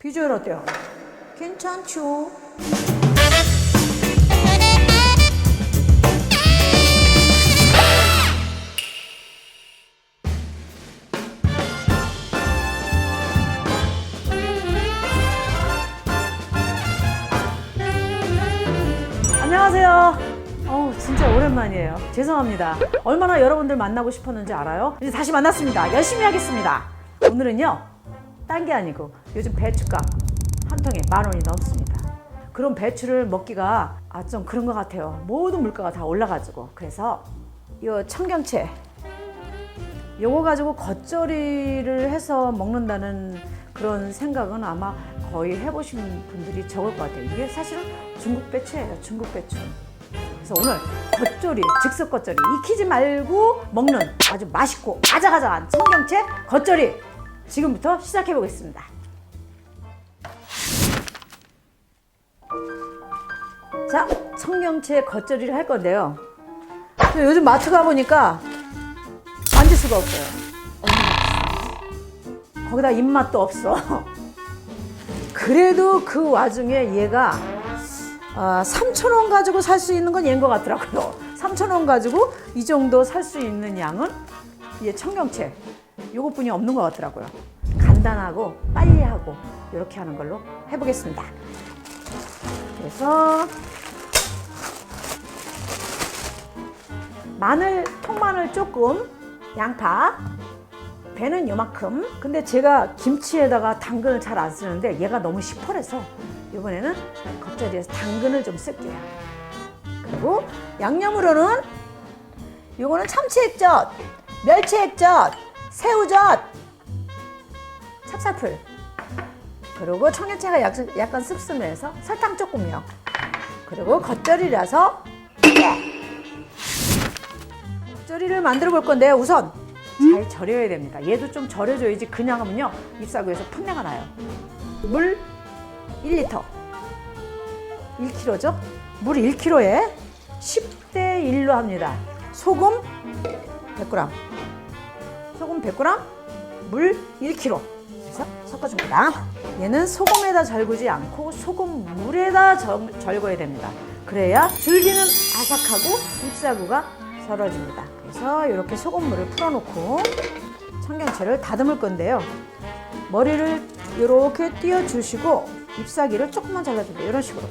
비주얼 어때요? 괜찮죠? 안녕하세요. 어우, 진짜 오랜만이에요. 죄송합니다. 얼마나 여러분들 만나고 싶었는지 알아요? 이제 다시 만났습니다. 열심히 하겠습니다. 오늘은요, 딴 게 아니고 요즘 배추값 한 통에 만 원이 넘습니다. 그런 배추를 먹기가 아, 좀 그런 것 같아요. 모든 물가가 다 올라가지고. 그래서 이 청경채 요거 가지고 겉절이를 해서 먹는다는 그런 생각은 아마 거의 해보신 분들이 적을 것 같아요. 이게 사실은 중국 배추예요. 중국 배추. 그래서 오늘 겉절이, 즉석 겉절이 익히지 말고 먹는 아주 맛있고 아작아작한 청경채 겉절이 지금부터 시작해 보겠습니다. 자, 청경채 겉절이를 할 건데요. 저 요즘 마트 가 보니까 만질 수가 없어요. 거기다 입맛도 없어. 그래도 그 와중에 얘가 아, 3천 원 가지고 살 수 있는 건 얘인 것 같더라고요. 3천 원 가지고 이 정도 살 수 있는 양은 이게 청경채 요것뿐이 없는 것 같더라고요. 간단하고 빨리 하고 이렇게 하는 걸로 해보겠습니다. 그래서 마늘, 통마늘 조금, 양파, 배는 요만큼. 근데 제가 김치에다가 당근을 잘 안 쓰는데 얘가 너무 시퍼래서 이번에는 겉절이에서 당근을 좀 쓸게요. 그리고 양념으로는 요거는 참치 액젓, 멸치 액젓, 새우젓, 찹쌀풀. 그리고 청양채가 약- 약간 씁쓸해서 설탕 조금요. 그리고 겉절이라서 겉절이를 만들어 볼 건데요. 우선 잘 절여야 됩니다. 얘도 좀 절여줘야지 그냥 하면요 잎사구에서 풋내가 나요. 물 1리터 1kg죠? 물 1kg에 10대 1로 합니다. 소금 100g 소금 100g 물 1kg 그래서 섞어줍니다. 얘는 소금에다 절구지 않고 소금 물에다 절, 절거야 됩니다. 그래야 줄기는 아삭하고 잎사구가 절어집니다. 그래서 이렇게 소금물을 풀어놓고 청경채를 다듬을 건데요. 머리를 이렇게 띄워주시고 잎사귀를 조금만 잘라주세요. 이런 식으로.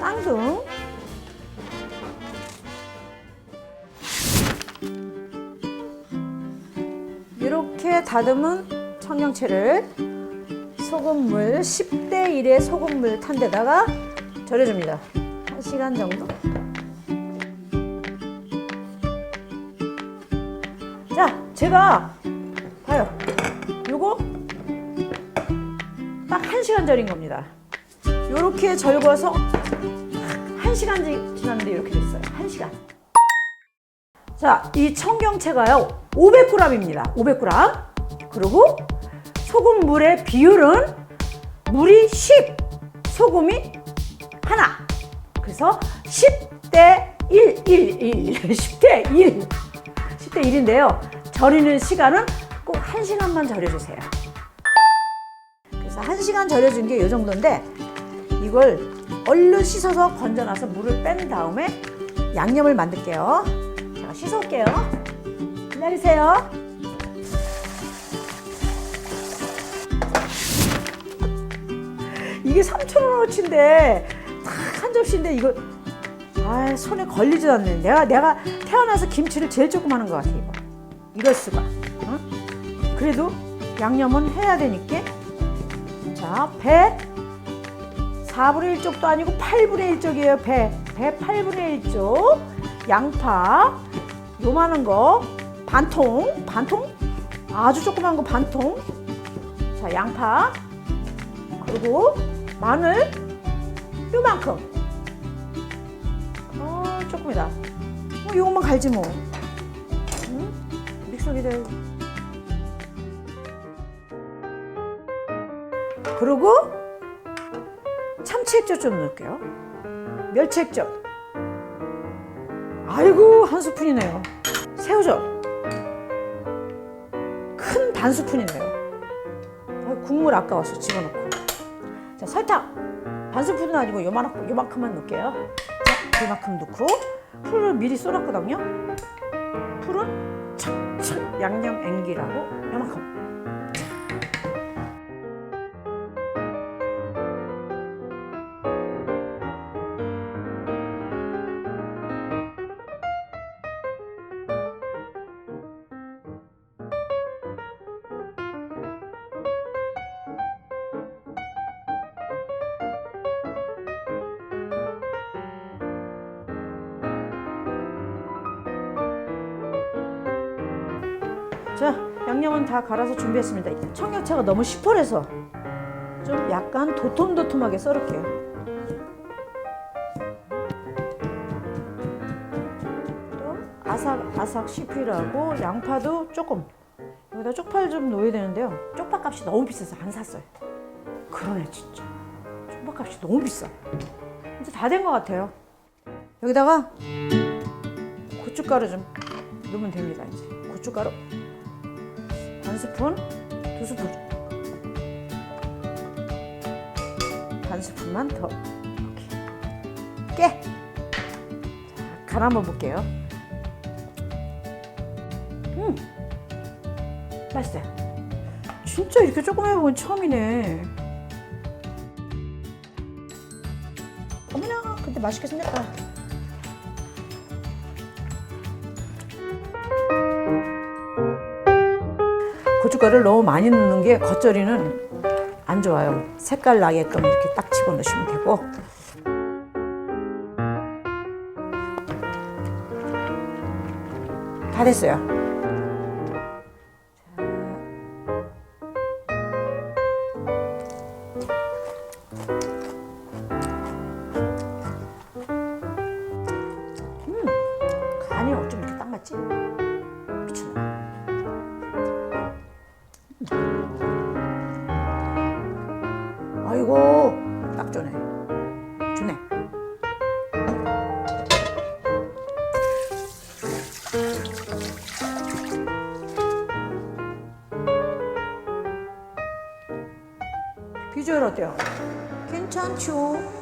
쌍둥. 다듬은 청경채를 소금물 10대 1의 소금물 탄 데다가 절여줍니다. 1시간 정도. 자, 제가 봐요. 요거 딱 1시간 절인 겁니다. 요렇게 절거서 1시간 지났는데 이렇게 됐어요. 1시간. 자, 이 청경채가요. 500g입니다. 500g. 그리고 소금 물의 비율은 물이 10, 소금이 하나. 그래서 10대 1, 1, 1, 10대 1. 10대 1인데요. 절이는 시간은 꼭 1시간만 절여주세요. 그래서 1시간 절여준 게 이 정도인데 이걸 얼른 씻어서 건져놔서 물을 뺀 다음에 양념을 만들게요. 제가 씻어올게요. 기다리세요. 이게 3,000원어치인데 딱한 접시인데 이거 아 손에 걸리지도 않네. 내가 내가 태어나서 김치를 제일 조금 하는 것 같아 이거. 이럴 수가. 응? 그래도 양념은 해야 되니까. 자, 배 4분의 1쪽도 아니고 8분의 1쪽이에요. 배. 배 8분의 1쪽. 양파 요만한 거 반통, 반통? 아주 조그만 거 반통. 자, 양파. 그리고 마늘 요만큼. 어, 조금이다. 뭐 이것만 갈지 뭐. 응? 믹서기다. 그리고 참치 액젓 좀 넣을게요. 멸치 액젓. 아이고 한 스푼이네요. 새우젓. 큰 반 스푼이네요. 아, 국물 아까워서 집어넣고. 자 설탕 반 스푼은 아니고 요만큼 요만큼만 넣을게요. 자 요만큼 넣고 풀을 미리 썰었거든요. 풀은 착착 양념 앵기라고 요만큼. 자, 양념은 다 갈아서 준비했습니다. 청양채가 너무 시퍼래서 좀 약간 도톰도톰하게 썰을게요. 또 아삭아삭 씹히라고 양파도 조금 여기다 쪽파 좀 넣어야 되는데요. 쪽파 값이 너무 비싸서 안 샀어요. 그러네 진짜. 쪽파 값이 너무 비싸. 이제 다 된 것 같아요. 여기다가 고춧가루 좀 넣으면 됩니다. 이제 고춧가루 반 스푼, 두 스푼. 반 스푼만 더. 이렇게. 깨. 자, 간 한번 볼게요. 음, 맛있어요. 진짜 이렇게 조금 해본 처음이네. 어머나, 근데 맛있게 생겼다. 고춧가루를 너무 많이 넣는 게 겉절이는 안 좋아요. 색깔 나게끔 이렇게 딱 집어넣으시면 되고. 다 됐어요. 아이고 딱 좋네 좋네 비주얼 어때요? 괜찮죠?